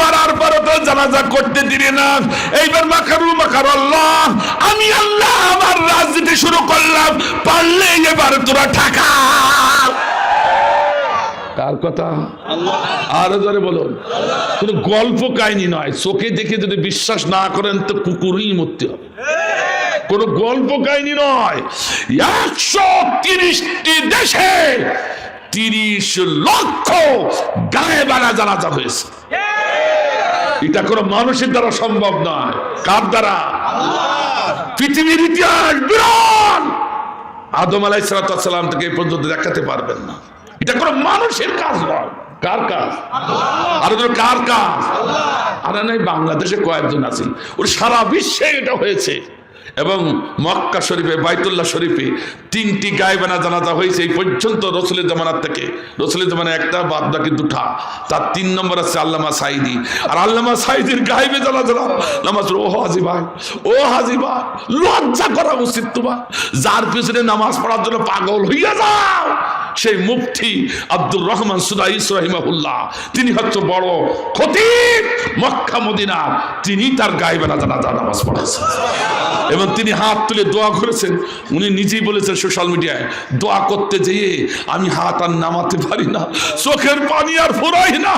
মারার পরে তো জানাজা করতে দিলে না। এইবার মাকারু মাকার আল্লাহ, আমি আল্লাহ আমার রাজনীতি শুরু করলাম পারলে এবার তোরা ঠাকা। কার কথা? আরও জোরে বলুন। কোনো গল্প কাহিনী নয়, চোখে দেখে যদি বিশ্বাস না করেন তো কুকুরই মরতে হবে। কোন গল্প কাহিনী নয়, একশো তিরিশটি দেশে তিরিশ লক্ষ গায়ে বানা জানাজা হয়েছে। এটা কোনো মানুষের দ্বারা সম্ভব নয়। কার দ্বারা? পৃথিবীর ইতিহাস বিরল! আদম আলাইসালাম থেকে এই পর্যন্ত দেখাতে পারবেন না। এটা কোনো মানুষের কাজ নয়। কার কাজ? আর কার কাজ? আর বাংলাদেশে কয়েকজন আছেন। ওর সারা বিশ্বে এটা হয়েছে। এবং মক্কা শরীফে, বাইতুল্লাহ শরীফে তিনটি গায়েবানা জানাজা হয়েছে এই পর্যন্ত রসুলের জামানার থেকে। রসুলের জামানা একটা বাদ বাকি দুটা। তার তিন নম্বর আছে আল্লামা সাইদি আর আল্লামা সাইদির গায়েবে জানাজা নামাজ ও হাজি ভাই, ও হাজি ভাই, লজ্জা করা উচিত তোমার। যার পিছনে নামাজ পড়ার জন্য পাগল হইয়া যাও। সেই মুফতি আব্দুর রহমান সুদাইস রহিমাহুল্লাহ, তিনি হচ্ছে বড় খতিব মক্কা মদিনা। তিনি তার গায়েবেনা জানাজা নামাজ পড়াচ্ছেন এবং তিনি হাত তুলে দোয়া করেছেন। উনি নিজেই বলেছেন সোশ্যাল মিডিয়ায়, দোয়া করতে যেয়ে আমি হাত আর নামাতে পারি না। চোখের পানি আর ফোরাই না।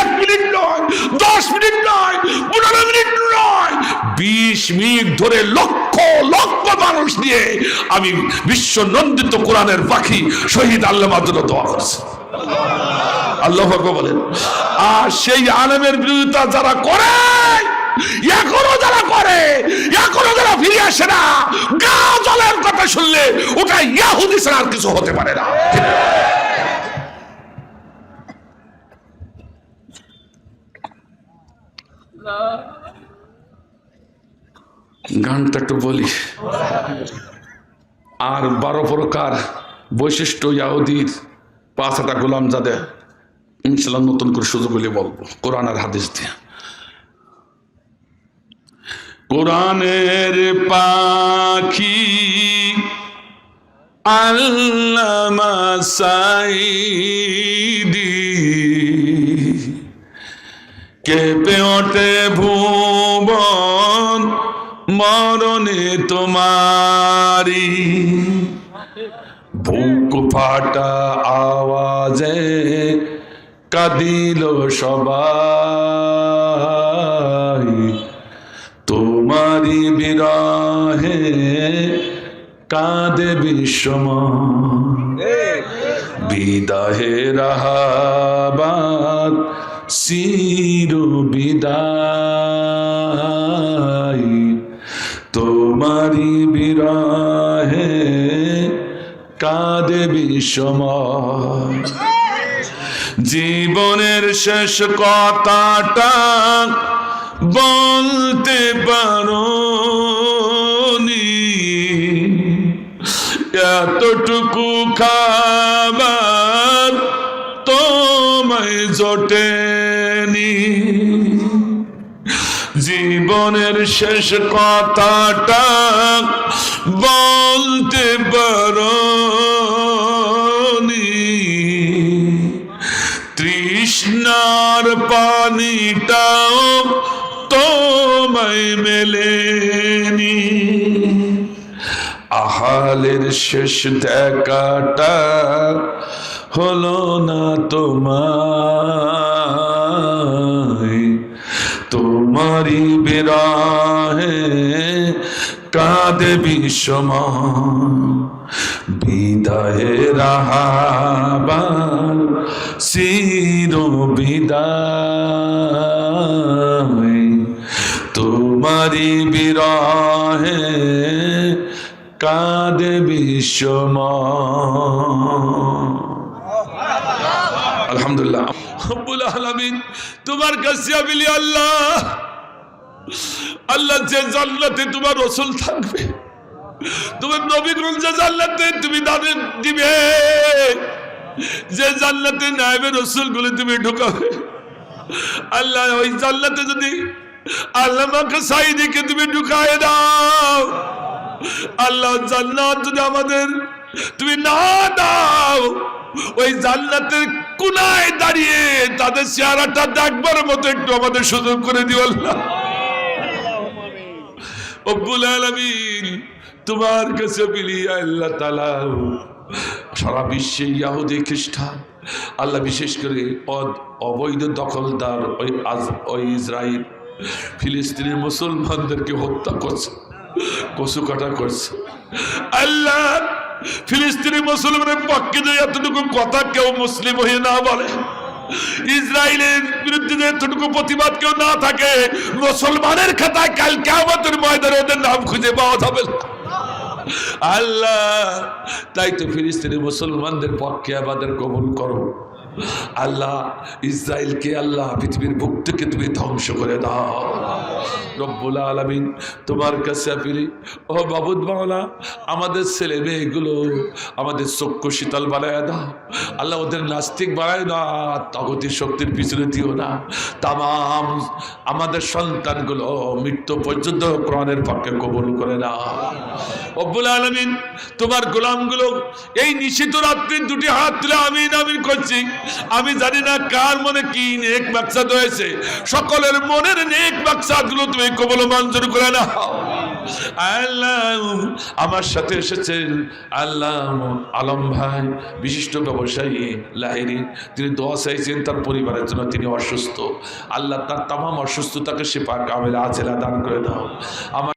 এক মিনিট নয়, দশ মিনিট নয়, পনেরো মিনিট নয়। বিশ মিনিট ধরে লক্ষ লক্ষ মানুষ নিয়ে আমি বিশ্ব নন্দিত কোরআনের পাখি শহীদ আল্লাহ জন্য দোয়া করছি। আল্লাহ বলেন। আর সেই আলেমের বিরোধিতা যারা করে এখনও যারা করে, এখনও যারা ফিরে আসে না, গা জলের কথা শুনলে ওটা ইয়াহুদি ছাড়া আর কিছু হতে পারে না। গানটা একটু বলি। আর বারো প্রকার বৈশিষ্ট্য ইয়াহুদির, পাঁচটা গোলাম যাদের ইনশাল্লাহ নতুন করে সুযোগ বলব, কোরআন আর হাদিস দিয়ে। কোরআনের পাখি। আল্লামা সাইদি কেঁপে ওঠে ভুবন মরণে তোমারি বুক ফাটা আওয়াজে কাঁদিল সবাই। বিরাহে কাঁদে বিশ্বময়। বিদাহে রাহাবাদ, চির বিদায়। তোমারি বিরাহে কাঁদে বিশ্বময়। জীবনের শেষ কথাটা বলতে পারো খাবার তোমায় জোটেনি। জীবনের শেষ কথাটা বলতে পারো তৃষ্ণার পানিটাও তোমায় মেলেনি। আহালের শেষ দেখাটা হলো না তোমার তোমারি বিরাহে কাঁদে বিষময়। বিদায়ে রাহাবার চির বিদায় তোমারি বিরাহে কাঁদে বিশ্বময় আলহামদুলিল্লাহ। রব্বুল তোমার কাছে আল্লাহ আল্লাহ যে জান্নাতে তোমার রসুল থাকবে, তোমার নবীগঞ্জ যে জান্নাতে তুমি দানে দিবে, যে জান্নাতে নাইবে রসুল গুলি তুমি ঢুকাবে, আল্লাহ ওই জান্নাতে যদি আল্লাহ সাইদিকে তুমি ঢুকায় দাও আল্লাহ জান্নাত যদি আমাদের তুমি না দাও, ওই জান্নাতের কুনায় দাঁড়িয়ে তাদের চেহারাটা দেখবার মতো একটু আমাদের সুযোগ করে দিও আল্লাহ। তোমার কাছে সারা বিশ্বে ইয়াহুদি খ্রিস্টান, আল্লাহ বিশেষ করে অবৈধ দখলদার ওই ওই ইসরায়েল ফিলিস্তিনের মুসলমানদেরকে হত্যা করছে। কচু কাটা করছে। আল্লাহ, ফিলিস্তিনি মুসলমানের পক্ষে যে এতটুকু কথা কেউ মুসলিম হয়ে না বলে, ইসরায়েলের বিরুদ্ধে এতটুকু প্রতিবাদ কেউ না থাকে, মুসলমানের খাতায় কাল কেমতের ময়দানে ওদের নাম খুঁজে পাওয়া যাবে আল্লাহ, তাই তো ফিলিস্তিনি মুসলমানদের পক্ষে আমাদের কবুল করো। আল্লাহ, ইসরায়েলকে আল্লাহ পৃথিবীর বুক থেকে তুমি ধ্বংস করে দাও। রব্বুল আলমিন, তোমার কাছে ফিরি, ও বাবুদ আমাদের ছেলে মেয়েগুলো আমাদের চক্ষু শীতল বানায় দাও। আল্লাহ ওদের নাস্তিক বানায় না তগতির শক্তির পিছনে দিও না। আমাদের সন্তানগুলো মৃত্যু পর্যন্ত কোরআনের পক্ষে কবুল করে না রব্বুল আলমিন, তোমার গোলামগুলো এই নিষিদ্ধ রাত্রির দুটি হাত তুলে আমিন আমিন করছি। আমি জানি না কার মনে কি নেক মাকসাদ হয়েছে সকলের মনের নেক মাকসাদ গুলো তুমি কবল মঞ্জুর করে না আমার সাথে এসেছেন। আল্লাহ আলম ভাই, বিশিষ্ট ব্যবসায়ী লাহিরি তিনি দোয়া চাইছেন তার পরিবারের জন্য, তিনি অসুস্থ। আল্লাহ তার তামাম অসুস্থতাকে সে পাক আমেলা আছে দান করে দাও। আমার